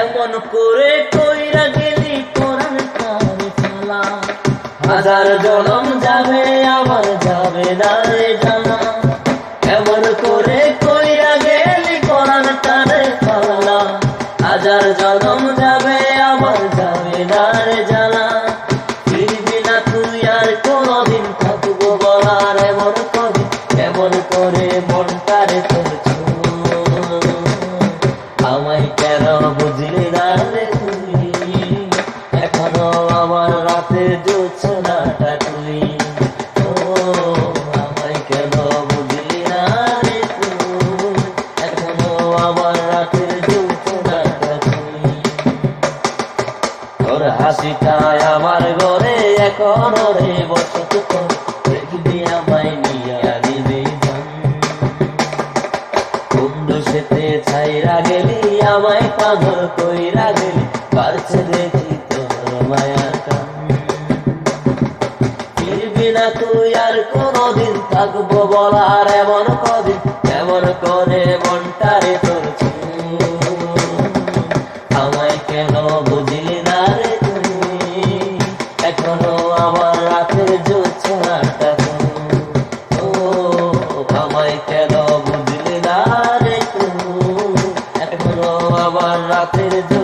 এমন করে কইরা গেলি ফালা। হাজার জনম যাবে, আমার যাবে না জানা। এমন করে কইরা গেলি কানে ফালা। হাজার জনম যাবে, আমার যাবে না জানা। তুই আর কোনদিন থাকব বলার আমায় কেন বুঝলি না রে তুই এখনও আমার রাতে জোছনাটা তুই। ও, আমায় কেন বুঝলি না রে এখনও আমার রাতে জোছনাটা তুই। তোর হাসিটাই আমার ঘরে এখন রে বসত। ছাইরা আমায় পাগল কইরা গেলি পারছে দেখি তোর মায়াটা ফিরবি না তুই আর কোনদিন, থাকব বলার এমন কদিন, এমন করে মনটারে তোর আমায় কেন বুঝলি না রে তুমি? এখনও আমার রাতের জোছনাটা ও, আমায় কেন বাবার রাতের